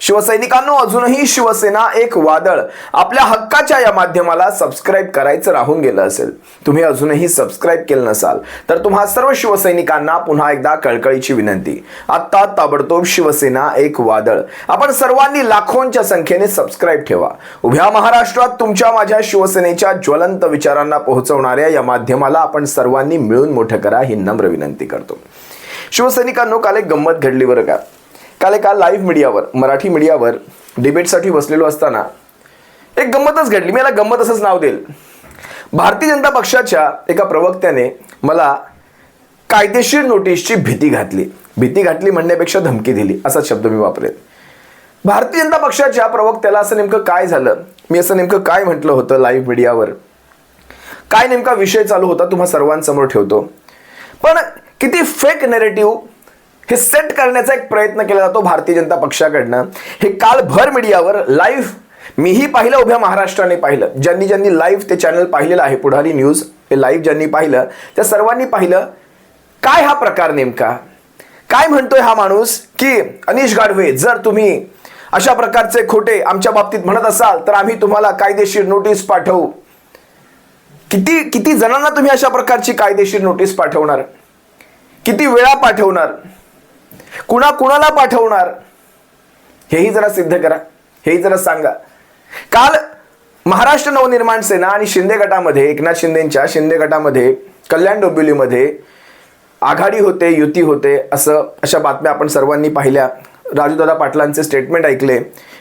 शिवसैनिकांनो अजूनही शिवसेना एक वादळ. आपल्या हक्काच्या या माध्यमाला सबस्क्राईब करायचं राहून गेलं असेल. तुम्ही अजूनही सबस्क्राईब केलं नसाल तर तुम्हा सर्व शिवसैनिकांना पुन्हा एकदा कळकळीची विनंती. आत्ता ताबडतोब शिवसेना एक वादळ. आपण सर्वांनी लाखोंच्या संख्येने सबस्क्राईब ठेवा. उभ्या महाराष्ट्रात तुमच्या माझ्या शिवसेनेच्या ज्वलंत विचारांना पोहोचवणाऱ्या या माध्यमाला आपण सर्वांनी मिळून मोठं करा ही नम्र विनंती करतो. शिवसैनिकांनो काल एक गंमत घडली बरं का? काल एका लाईव्ह मीडियावर मराठी मीडियावर डिबेटसाठी बसलेलो असताना एक गंमतच घडली. मी याला गंमत असंच नाव देईल. भारतीय जनता पक्षाच्या एका प्रवक्त्याने मला कायदेशीर नोटीसची भीती घातली. भीती घातली म्हणण्यापेक्षा धमकी दिली. असा शब्द मी वापरेल भारतीय जनता पक्षाच्या प्रवक्त्याला असं नेमकं काय झालं? मी असं नेमकं काय म्हटलं होतं लाईव्ह मीडियावर? काय नेमका विषय चालू होता? तुम्हा सर्वांसमोर ठेवतो. पण किती फेक नेरेटिव्ह हे सेट करण्याचा एक प्रयत्न केला जातो भारतीय जनता पक्षाकडनं. हे काल भर मीडियावर लाईव्ह मीही पाहिलं उभ्या महाराष्ट्राने पाहिलं. ज्यांनी ज्यांनी लाईव्ह ते चॅनल पाहिलेलं आहे पुढारी न्यूज हे लाईव्ह ज्यांनी पाहिलं त्या सर्वांनी पाहिलं काय हा प्रकार नेमका? काय म्हणतोय हा माणूस? की अनिश गाढवे जर तुम्ही अशा प्रकारचे खोटे आमच्या बाबतीत म्हणत असाल तर आम्ही तुम्हाला कायदेशीर नोटीस पाठवू. किती किती जणांना तुम्ही अशा प्रकारची कायदेशीर नोटीस पाठवणार? किती वेळा पाठवणार? कुणा कुणाला पाठवणार? हेही जरा सिद्ध करा. हेही जरा सांगा. काल महाराष्ट्र नवनिर्माण सेना आणि शिंदे गटामध्ये एकनाथ शिंदेच्या शिंदे गटामध्ये कल्याण डोंबिवलीमध्ये आघाडी होते युती होते असं अशा बातम्या आपण सर्वांनी पाहिल्या. राजूदादा पाटलांचे स्टेटमेंट ऐकले.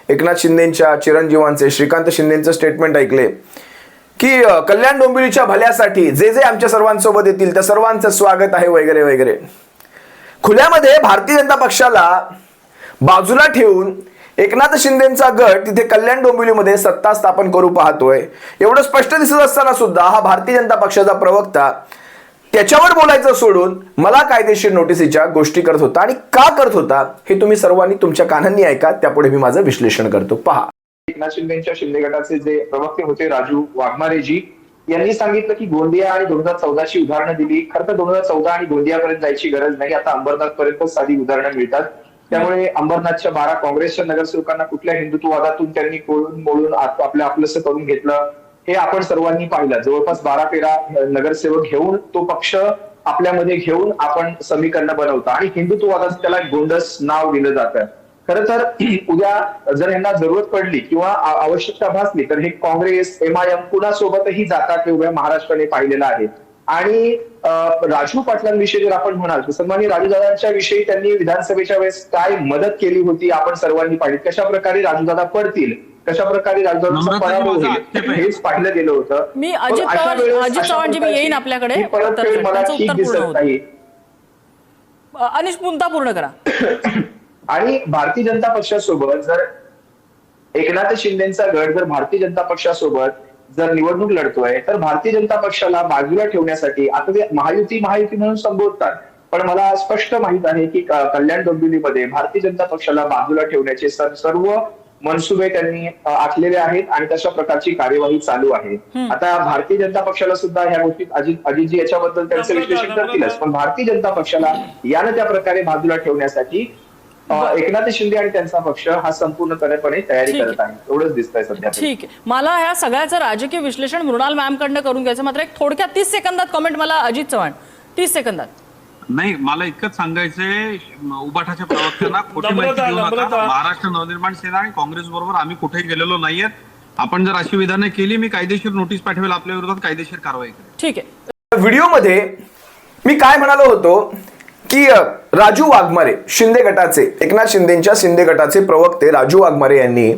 एकनाथ शिंदेंच्या चिरंजीवांचे श्रीकांत शिंदेंचं स्टेटमेंट ऐकले. की कल्याण डोंबिवलीच्या भल्यासाठी जे जे आमच्या सर्वांसोबत येतील त्या सर्वांचं स्वागत आहे वगैरे वगैरे. खुल्यामध्ये भारतीय जनता पक्षाला बाजूला ठेवून एकनाथ शिंदेचा गट तिथे कल्याण डोंबिवलीमध्ये सत्ता स्थापन करू पाहतोय. एवढं स्पष्ट दिसत असताना सुद्धा हा भारतीय जनता पक्षाचा प्रवक्ता त्याच्यावर बोलायचं सोडून मला कायदेशीर नोटिसीच्या गोष्टी करत होता आणि का करत होता हे तुम्ही सर्वांनी तुमच्या कानांनी ऐका त्यापुढे मी माझं विश्लेषण करतो. पहा. एकनाथ शिंदेच्या शिंदे गटाचे जे प्रवक्ते होते राजू वाघमारेजी यांनी सांगितलं की गोंदिया आणि दोन हजार चौदाची उदाहरणं दिली. खरं तर दोन हजार चौदा आणि गोंदियापर्यंत जायची गरज नाही. आता अंबरनाथ पर्यंत साधी उदाहरणं मिळतात. त्यामुळे अंबरनाथच्या बारा काँग्रेसच्या नगरसेवकांना कुठल्या हिंदुत्ववादातून त्यांनी कोळून मोळून आपलं आपलंसं करून घेतलं हे आपण सर्वांनी पाहिलं. जवळपास बारा तेरा नगरसेवक घेऊन तो पक्ष आपल्यामध्ये घेऊन आपण समीकरणं बनवतो. आणि हिंदुत्ववादाचं त्याला गोंडस नाव दिलं जातं. खरं तर उद्या जर यांना जरूरत पडली किंवा आवश्यकता भासली तर हे काँग्रेस एमआयएम कुणासोबतही जातात हे उभ्या महाराष्ट्राने पाहिलेलं आहे आणि राजू पाटलांविषयी जर आपण म्हणाल तर सन्माननीय राजूदादांच्या विषयी त्यांनी विधानसभेच्या वेळेस काय मदत केली होती आपण सर्वांनी पाहिली कशा प्रकारे राजूदादा पडतील कशा प्रकारे राजूदादांचा पराभव होईल. हेच पाहिलं गेलं होतं मी अजित पवार- मी येईन आपल्याकडे. ही उत्तर- मला ठीक दिसत होतं. नाही अनिश मुद्दा पूर्ण करा आणि भारतीय जनता पक्षासोबत जर एकनाथ शिंदेचा गट जर भारतीय जनता पक्षासोबत जर निवडणूक लढतोय तर भारतीय जनता पक्षाला बाजूला ठेवण्यासाठी आता ते महायुती महायुती म्हणून संबोधतात. पण मला स्पष्ट माहीत आहे की कल्याण डोंबिवलीमध्ये भारतीय जनता पक्षाला बाजूला ठेवण्याचे सर- सर्व मनसुबे त्यांनी आखलेले आहेत आणि तशा प्रकारची कार्यवाही चालू आहे. आता भारतीय जनता पक्षाला सुद्धा ह्या गोष्टीत अजित अजितजी याच्याबद्दल त्यांचं विश्लेषण करतीलच. पण भारतीय जनता पक्षाला यानं त्या प्रकारे बाजूला ठेवण्यासाठी एकनाथ शिंदे आणि त्यांचा पक्ष हा संपूर्णपणे तयारी ठीक आहे. करत आहे एवढंच दिसतंय सध्या. ठीक आहे. मला ह्या सगळ्याचं राजकीय विश्लेषण मृणाल मॅम कडनं करून घ्यायचं. मात्र एक थोडक्यात तीस सेकंदात कमेंट मला अजित चव्हाण. तीस सेकंदात. नाही मला इतकंच सांगायचंय उबाठाच्या प्रवक्त्यांना खोटी माहिती देऊ नका. महाराष्ट्र नवनिर्माण सेना आणि काँग्रेस बरोबर आम्ही कुठेही गेलेलो नाहीयेत. आपण जर अशी विधानं केली मी कायदेशीर नोटीस पाठवेल आपल्या विरोधात कायदेशीर कारवाई करेल. ठीक आहे. व्हिडिओमध्ये मी काय म्हणालो होतो की राजू वाघमारे शिंदे गटाचे एकनाथ शिंदेच्या शिंदे गटाचे प्रवक्ते राजू वाघमारे यांनी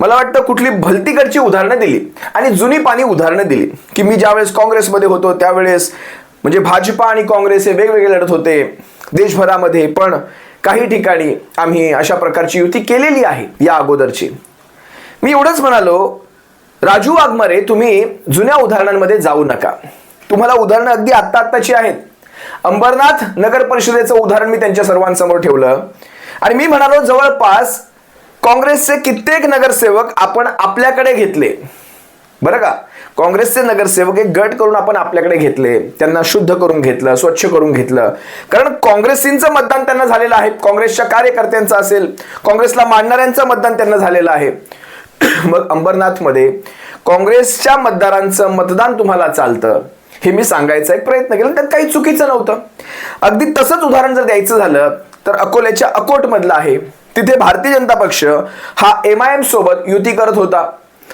मला वाटतं कुठली भलतीकडची उदाहरणं दिली आणि जुनी पाणी उदाहरणं दिली की मी ज्यावेळेस काँग्रेसमध्ये होतो त्यावेळेस म्हणजे भाजपा आणि काँग्रेस हे वेगवेगळे लढत होते देशभरामध्ये पण काही ठिकाणी आम्ही अशा प्रकारची युती केलेली आहे या अगोदरची. मी एवढंच म्हणालो राजू वाघमारे तुम्ही जुन्या उदाहरणांमध्ये जाऊ नका. तुम्हाला उदाहरणं अगदी आत्ता आत्ताची आहेत. अंबरनाथ नगर परिषदेचं उदाहरण मी त्यांच्या सर्वांसमोर ठेवलं. आणि मी म्हणालो जवळपास काँग्रेसचे कित्येक नगरसेवक आपण आपल्याकडे घेतले. बरं का? काँग्रेसचे नगरसेवक एक गट करून आपण आपल्याकडे घेतले. त्यांना शुद्ध करून घेतलं स्वच्छ करून घेतलं. कारण काँग्रेसींचं मतदान त्यांना झालेलं आहे. काँग्रेसच्या कार्यकर्त्यांचं असेल काँग्रेसला मांडणाऱ्यांचं मतदान त्यांना झालेलं आहे. मग अंबरनाथमध्ये काँग्रेसच्या मतदारांचं मतदान तुम्हाला चालतं. हे मी सांगायचा एक प्रयत्न केला. त्यात काही चुकीचं नव्हतं. अगदी तसंच उदाहरण जर द्यायचं झालं तर अकोल्याच्या अकोटमधलं आहे. तिथे भारतीय जनता पक्ष हा एम आय एम सोबत युती करत होता.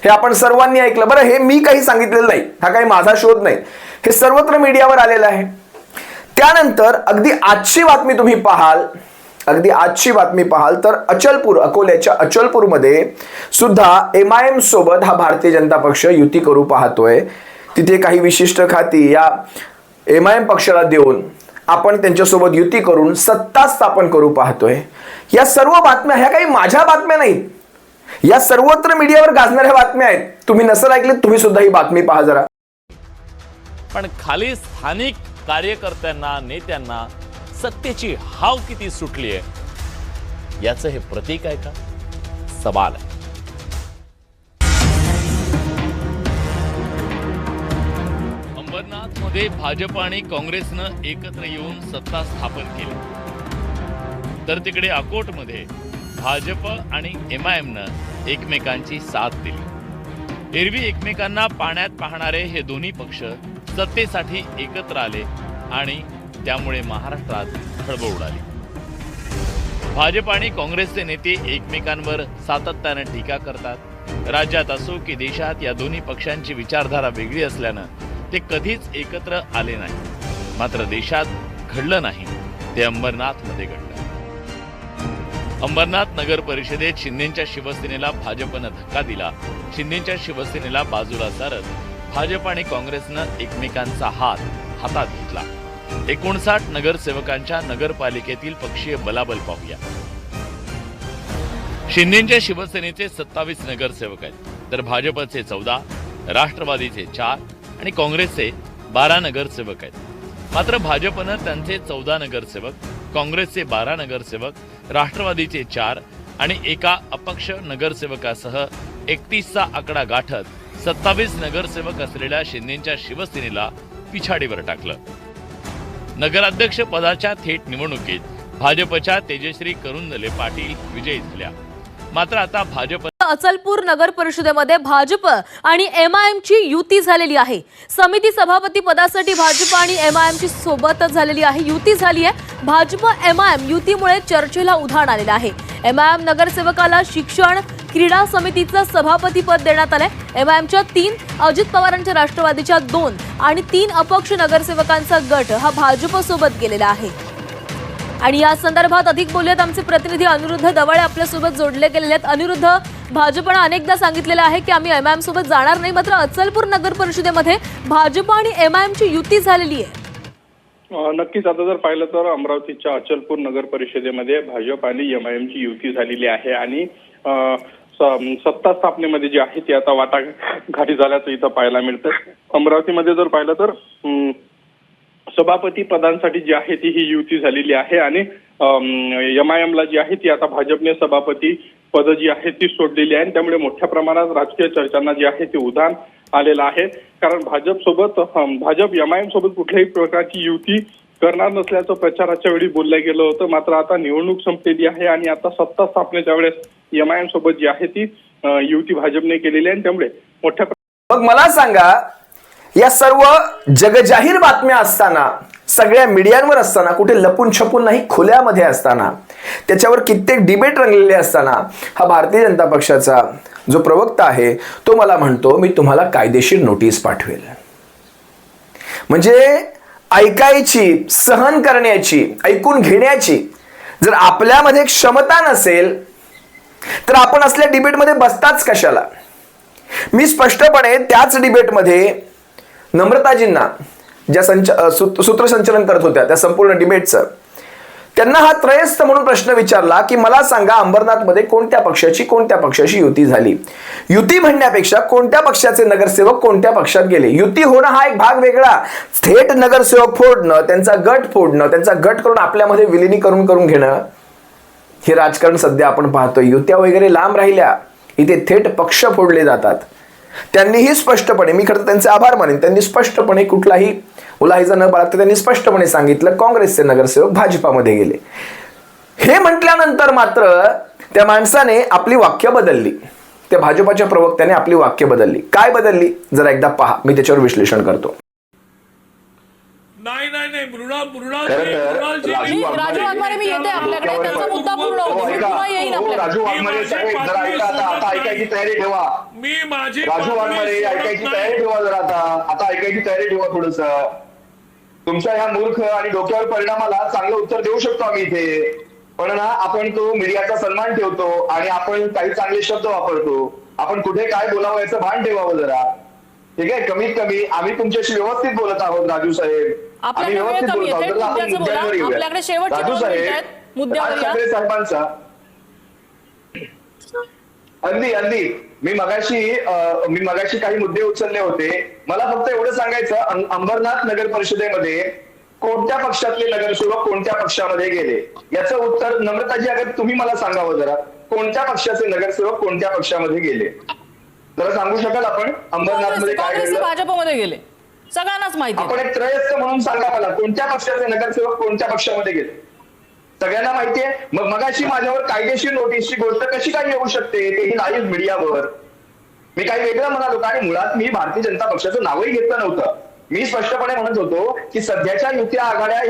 हे आपण सर्वांनी ऐकलं. बरं हे मी काही सांगितलेलं नाही. हा काही माझा शोध नाही. हे सर्वत्र मीडियावर आलेलं आहे. त्यानंतर अगदी आजची बातमी तुम्ही पाहाल अगदी आजची बातमी पाहाल तर अचलपूर अकोल्याच्या अचलपूरमध्ये सुद्धा एम आय एम सोबत हा भारतीय जनता पक्ष युती करू पाहतोय. तिथे काही विशिष्ट खाती या एम आय एम पक्षाला देऊन आपण त्यांच्यासोबत युती करून सत्ता स्थापन करू पाहतोय. या सर्व बातम्या ह्या काही माझ्या बातम्या नाहीत. या सर्वत्र मीडियावर गाजणाऱ्या बातम्या आहेत. तुम्ही नसेल ऐकले तुम्ही सुद्धा ही बातमी पहा जरा. पण खाली स्थानिक कार्यकर्त्यांना नेत्यांना सत्तेची हाव किती सुटली आहे याचं हे प्रतीक आहे का? सवाल आहे. अंबरनाथमध्ये भाजप आणि काँग्रेसनं एकत्र येऊन सत्ता स्थापन केली. तर तिकडे अकोटमध्ये भाजप आणि एम आय एमनं एकमेकांची साथ दिली. एरवी एकमेकांना पाण्यात पाहणारे हे दोन्ही पक्ष सत्तेसाठी एकत्र आले आणि त्यामुळे महाराष्ट्रात खळबळ उडाली. भाजप आणि काँग्रेसचे नेते एकमेकांवर सातत्यानं टीका करतात. राज्यात असो की देशात या दोन्ही पक्षांची विचारधारा वेगळी असल्यानं ते कधीच एकत्र आले नाही. मात्र देशात घडलं नाही. ते अंबरनाथमध्ये घडलं. अंबरनाथ नगर परिषदेत शिंदेच्या शिवसेनेला भाजपनं धक्का दिला. शिंदेच्या शिवसेनेला बाजूला सारत भाजप आणि काँग्रेसनं एकमेकांचा हात हातात घेतला. एकोणसाठ नगरसेवकांच्या नगरपालिकेतील पक्षीय बलाबल पाहूया. शिंदेच्या शिवसेनेचे सत्तावीस नगरसेवक आहेत. तर भाजपचे चौदा राष्ट्रवादीचे चार आणि काँग्रेसचे बारा नगरसेवक आहेत. मात्र भाजपनं त्यांचे चौदा नगरसेवक काँग्रेसचे बारा नगरसेवक राष्ट्रवादीचे चार आणि एका अपक्ष नगरसेवकासह एकतीसचा आकडा गाठत सत्तावीस नगरसेवक असलेल्या शिंदेच्या शिवसेनेला पिछाडीवर टाकलं. नगराध्यक्ष पदाच्या थेट निवडणुकीत भाजपच्या तेजश्री करुंदले पाटील विजयी झाल्या. मात्र आता भाजप अचलपूर नगर परिषदेमध्ये भाजप आणि एम आय एमची युती झालेली आहे. समिती सभापती पदासाठी भाजप आणि एम आय एमची सोबतच झालेली आहे युती झाली आहे. भाजप एम आय एम युतीमुळे चर्चेला उधाण आलेलं आहे. एम आय एम नगरसेवकाला शिक्षण क्रीडा समितीचं सभापती पद देण्यात आलंय. एम आय एमच्या तीन अजित पवारांच्या राष्ट्रवादीच्या दोन आणि तीन अपक्ष नगरसेवकांचा गट हा भाजपसोबत गेलेला आहे. आणि या संदर्भात अधिक बोलूयात. आमचे प्रतिनिधी अनिरुद्ध दवाळे आपल्यासोबत जोडले गेलेले आहेत. अनिरुद्ध भाजपनं अनेकदा सांगितलेलं आहे की आम्ही एम आय एम सोबत जाणार नाही. मात्र अचलपूर नगर परिषदेमध्ये भाजप आणि एम आय एमची युती झालेली आहे. नक्कीच. आता जर पाहिलं तर अमरावतीच्या अचलपूर नगर परिषदेमध्ये भाजप आणि एम आय एमची युती झालेली आहे. आणि सत्ता स्थापनेमध्ये जी आहे ती आता वाटाघाटी झाल्याचं इथं पाहायला मिळतं अमरावतीमध्ये जर पाहिलं तर सभापती पदांसाठी जी आहे ती ही युती झालेली आहे आणि एमआयएमला जी आहे ती आता भाजपने सभापती पद जी आहे ती सोडलेली आहे आणि त्यामुळे मोठ्या प्रमाणात राजकीय चर्चांना जी आहे ते उधाण आलेलं आहे. कारण भाजप सोबत भाजप एमआयएम सोबत कुठल्याही प्रकारची युती करणार नसल्याचं प्रचाराच्या वेळी बोललं गेलं होतं. मात्र आता निवडणूक संपलेली आहे आणि आता सत्ता स्थापनेच्या वेळेस एमआयएम सोबत जी आहे ती युती भाजपने केलेली आहे आणि त्यामुळे मोठ्या मग मला सांगा या सर्व जगजाहीर बातम्या असताना सगळ्या मीडियांवर असताना कुठे लपून छपून नाही खुल्यामध्ये असताना त्याच्यावर कित्येक डिबेट रंगलेले असताना हा भारतीय जनता पक्षाचा जो प्रवक्ता आहे तो मला म्हणतो मी तुम्हाला कायदेशीर नोटीस पाठवेल. म्हणजे ऐकायची सहन करण्याची ऐकून घेण्याची जर आपल्यामध्ये क्षमता नसेल तर आपण असल्या डिबेटमध्ये बसताच कशाला? मी स्पष्टपणे त्याच डिबेटमध्ये नम्रताजींना ज्या संच सूत्रसंचलन करत होत्या त्या संपूर्ण डिबेटचं त्यांना हा त्रयस्थ म्हणून प्रश्न विचारला की मला सांगा अंबरनाथमध्ये कोणत्या पक्षाची कोणत्या पक्षाची युती झाली? युती म्हणण्यापेक्षा कोणत्या पक्षाचे नगरसेवक कोणत्या पक्षात गेले? युती होणं हा एक भाग वेगळा. थेट नगरसेवक फोडणं त्यांचा गट फोडणं त्यांचा गट करून आपल्यामध्ये विलिनीकरण करून घेणं हे राजकारण सध्या आपण पाहतोय. युत्या वगैरे लांब राहिल्या. इथे थेट पक्ष फोडले जातात. त्यांनीही स्पष्टपणे मी खरं त्यांचे आभार मानेन त्यांनी स्पष्टपणे कुठलाही मुलाहिजा न बाळगता त्यांनी स्पष्टपणे सांगितलं काँग्रेसचे नगरसेवक भाजपामध्ये गेले. हे म्हटल्यानंतर मात्र त्या माणसाने आपली वाक्य बदलली. त्या भाजपाच्या प्रवक्त्याने आपली वाक्य बदलली. काय बदलली? जरा एकदा पहा मी त्याच्यावर विश्लेषण करतो. नाही नाही नाही. मृणाल मृणालजी राजू मी- वाघमारे राजू वाघमारे, मी येते आपल्याकडे. त्यांचा मुद्दा पूर्ण होतो. हो, मी येईन हो, माझी राजू वाघमारे ऐकायची. तयारी ठेवा जरा आता. आता ऐकायची तयारी ठेवा थोडस. तुमच्या ह्या मूर्ख आणि डोक्यावर परिणामाला चांगलं उत्तर देऊ शकतो आम्ही इथे. पण ना आपण तो मीडियाचा सन्मान ठेवतो आणि आपण काही चांगले शब्द वापरतो. आपण कुठे काय बोलावं याचं भान ठेवावं जरा. ठीक आहे? कमीत कमी आम्ही तुमच्याशी व्यवस्थित बोलत आहोत राजू साहेब. आपल्याकडे वेळ व्यवस्थित कमी बोलत आहे. आहोत तर आपण मुद्द्याचं बोला. मुद्द्यांवर येऊया. आपल्याकडे शेवटचे राजू दोन साहेब, मिनिटं आहेत. मुद्द्यावर राज या. ठाकरे साहेबांचा अगदी अगदी मी मगाशी मी मगाशी काही मुद्दे उचलले होते मला फक्त एवढं सांगायचं अंबरनाथ नगर परिषदेमध्ये कोणत्या पक्षातले नगरसेवक कोणत्या पक्षामध्ये गेले याचं उत्तर नम्रताजी अगर तुम्ही मला सांगावं जरा कोणत्या पक्षाचे नगरसेवक कोणत्या पक्षामध्ये गेले जरा सांगू शकाल आपण अंबरनाथमध्ये काय भाजपमध्ये गेले सगळ्यांनाच माहिती आहे. आपण एक त्रयस्थ म्हणून सांगा मला कोणत्या पक्षाचे नगरसेवक कोणत्या पक्षामध्ये गेले? सगळ्यांना माहितीये मग मगाशी माझ्यावर कायदेशीर नोटीसची गोष्ट कशी काय येऊ शकते? तेही लाईव्ह मीडियावर मी काही वेगळं म्हणालो का? आणि मुळात मी भारतीय जनता पक्षाचं नावही घेतलं नव्हतं. मी स्पष्टपणे म्हणत होतो की सध्याच्या युती आघाड्या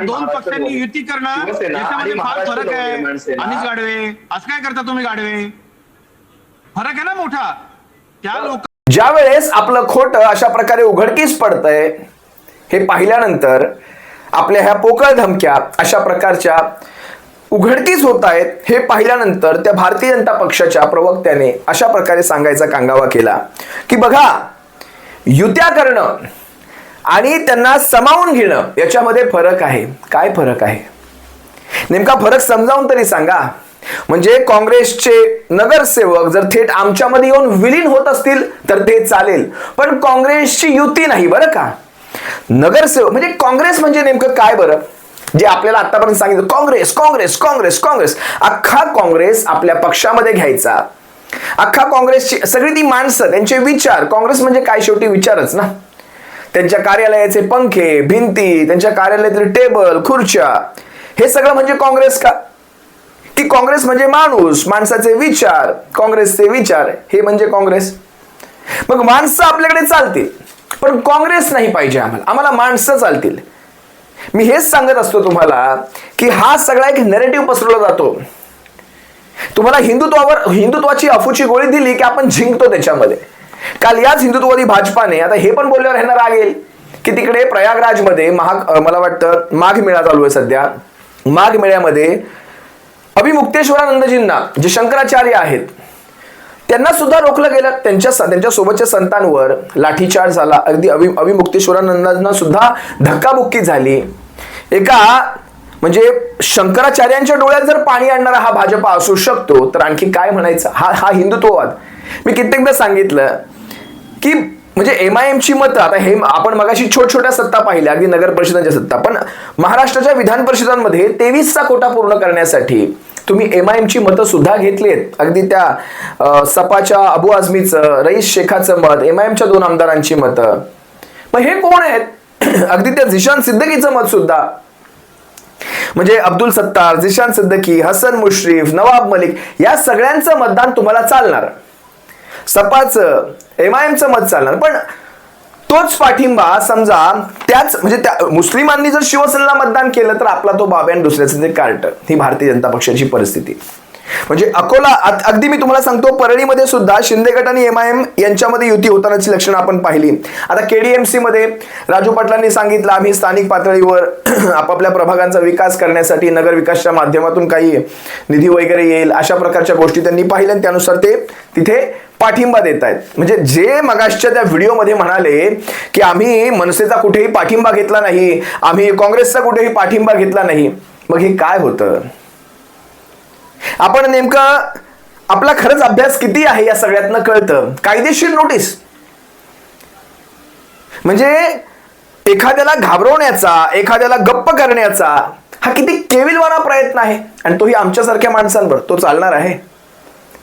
दोन पक्षांनी युती करणं शिवसेना आणि याच्यामध्ये फार महाराष्ट्र फरक आहे. अनिश गाडवे असं काय करता तुम्ही गाडवे? फरक आहे ना मोठा. ज्या वेळेस आपलं खोटं अशा प्रकारे उघडकीस पडतंय हे पाहिल्यानंतर आपल्या ह्या पोकळ धमक्या अशा प्रकारच्या उघडकीस होत आहेत हे पाहिल्यानंतर त्या भारतीय जनता पक्षाच्या प्रवक्त्याने अशा प्रकारे सांगायचा कांगावा केला. की बघा युत्या करणं आणि त्यांना समावून घेणं याच्यामध्ये फरक आहे. काय फरक आहे? नेमका फरक समजावून तरी सांगा. म्हणजे काँग्रेसचे नगरसेवक जर थेट आमच्यामध्ये येऊन विलीन होत असतील तर ते चालेल. पण काँग्रेसची युती नाही बरं का? नगरसेवक म्हणजे काँग्रेस म्हणजे नेमकं काय बरं? जे आपल्याला आतापर्यंत सांगितलं काँग्रेस काँग्रेस काँग्रेस काँग्रेस. अख्खा काँग्रेस आपल्या पक्षामध्ये घ्यायचा. अख्खा काँग्रेसची सगळी ती माणसं त्यांचे विचार. काँग्रेस म्हणजे काय? शेवटी विचारच ना. त्यांच्या कार्यालयाचे पंखे भिंती त्यांच्या कार्यालयातील टेबल खुर्च्या. हे सगळं म्हणजे काँग्रेस का? की काँग्रेस म्हणजे माणूस माणसाचे विचार काँग्रेसचे विचार हे म्हणजे काँग्रेस. मग माणसं आपल्याकडे चालतील पण काँग्रेस नाही पाहिजे आम्हाला. आम्हाला माणसं चालतील. मी हेच सांगत असतो तुम्हाला की हा सगळा एक नेरेटिव्ह पसरवला जातो. तुम्हाला हिंदुत्वावर हिंदुत्वाची अफूची गोळी दिली की आपण जिंकतो त्याच्यामध्ये. काल याच हिंदुत्ववादी भाजपाने आता हे पण बोलल्यावर ह्यांना राग येईल की तिकडे प्रयागराजमध्ये महाग मला वाटतं माघ मेळा चालू आहे सध्या. माघ मेळ्यामध्ये अभिमुक्तेश्वरानंदजींना जे शंकराचार्य आहेत त्यांना सुद्धा रोखलं गेलं. त्यांच्या त्यांच्या सोबतच्या संतांवर लाठीचार्ज झाला. अगदी अभि अभिमुक्तेश्वरानंदांना सुद्धा धक्काबुक्की झाली. एका म्हणजे शंकराचार्यांच्या डोळ्यात जर पाणी आणणारा हा भाजपा असू शकतो तर आणखी काय म्हणायचं? हा हा हिंदुत्ववाद. मी कित्येकदा सांगितलं की म्हणजे एम आय एमची मतं आता हे आपण मगाशी छोट छोट्या सत्ता पाहिल्या अगदी नगर परिषदांच्या सत्ता. पण महाराष्ट्राच्या विधान परिषदांमध्ये तेवीसचा कोटा पूर्ण करण्यासाठी तुम्ही एम आय एमची मतं सुद्धा घेतली आहेत अगदी त्या सपाच्या अबू आझमीचं रईस शेखाचं मत एम आय एमच्या दोन आमदारांची मतं. मग हे कोण आहेत? अगदी त्या झिशान सिद्दकीचं मत सुद्धा. म्हणजे अब्दुल सत्तार झिशान सिद्दकी हसन मुश्रीफ नवाब मलिक या सगळ्यांचं मतदान तुम्हाला चालणार. सपाचं एम आय एमचं मत चालणार. पण तोच पाठिंबा समजा त्याच म्हणजे त्या मुस्लिमांनी जर शिवसेनेला मतदान केलं तर आपला तो बाब्या आणि दुसऱ्याचं ते कार्ट ही भारतीय जनता पक्षाची परिस्थिती. म्हणजे अकोला अगदी मी तुम्हाला सांगतो परळीमध्ये सुद्धा शिंदे गट आणि एम आय एम यांच्यामध्ये युती होतानाची लक्षणं आपण पाहिली. आता केडीएमसी मध्ये राजू पाटलांनी सांगितलं आम्ही स्थानिक पातळीवर आपापल्या प्रभागांचा विकास करण्यासाठी नगर विकासच्या माध्यमातून काही निधी वगैरे येईल अशा प्रकारच्या गोष्टी त्यांनी पाहिल्या त्यानुसार ते तिथे पाठिंबा देत आहेत म्हणजे जे मगाशच्या त्या व्हिडिओमध्ये म्हणाले की आम्ही मनसेचा कुठेही पाठिंबा घेतला नाही आम्ही काँग्रेसचा कुठेही पाठिंबा घेतला नाही. मग हे काय होतं? आपण नेमकं आपला खरंच अभ्यास किती आहे या सगळ्यातनं कळतं? कायदेशीर नोटीस. म्हणजे एखाद्याला घाबरवण्याचा एखाद्याला गप्प करण्याचा हा किती केविलवाना प्रयत्न आहे. आणि तोही आमच्यासारख्या माणसांवर. तो चालणार आहे.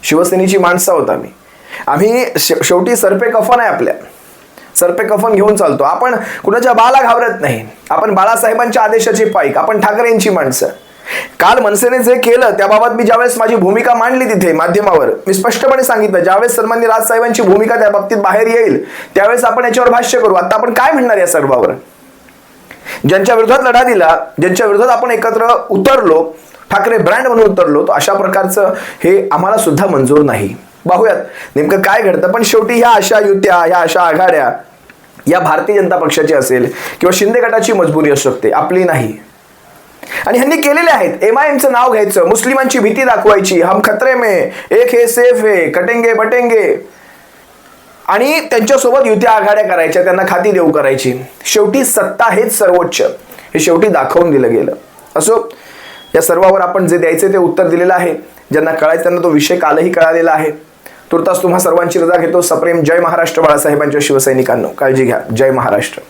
शिवसेनेची माणसं आहोत आम्ही. आम्ही शे- शेवटी सरपे कफन आहे आपल्या. सरपे कफन घेऊन चालतो. आपण कुणाच्या बाला घाबरत नाही. आपण बाळासाहेबांच्या आदेशाची पाईक आपण ठाकरेंची माणसं. काल मनसेने जे केलं त्याबाबत मी ज्यावेळेस माझी भूमिका मांडली तिथे माध्यमावर मी स्पष्टपणे सांगितलं ज्यावेळेस सन्मान्य राजसाहेबांची भूमिका त्या बाबतीत बाहेर येईल त्यावेळेस आपण याच्यावर भाष्य करू. आता आपण काय म्हणणार या सर्वावर? ज्यांच्या विरोधात लढा दिला ज्यांच्या विरोधात आपण एकत्र उतरलो ठाकरे ब्रँड म्हणून उतरलो तर अशा प्रकारचं हे आम्हाला सुद्धा मंजूर नाही. पाहूयात नेमकं काय घडतं? पण शेवटी ह्या अशा युत्या ह्या अशा आघाड्या या भारतीय जनता पक्षाची असेल किंवा शिंदे गटाची मजबुरी असू शकते आपली नाही. आणि ह्यांनी केलेले आहेत. एम आय एमचं नाव घ्यायचं मुस्लिमांची भीती दाखवायची हम खतरे मे एक हे सेफ हे कटेंगे बटेंगे. आणि त्यांच्यासोबत युत्या आघाड्या करायच्या त्यांना खाती देऊ करायची. शेवटी सत्ता हेच सर्वोच्च. हे शेवटी दाखवून दिलं गेलं. असो या सर्वावर आपण जे द्यायचे ते उत्तर दिलेलं आहे. ज्यांना कळायचं त्यांना तो विषय कालही कळालेला आहे. तुर्तास तुम्हा सर्वांची रजा घेतो. सप्रेम जय महाराष्ट्र बाळासाहेबांच्या शिवसैनिकांनो. काळजी घ्या. जय महाराष्ट्र.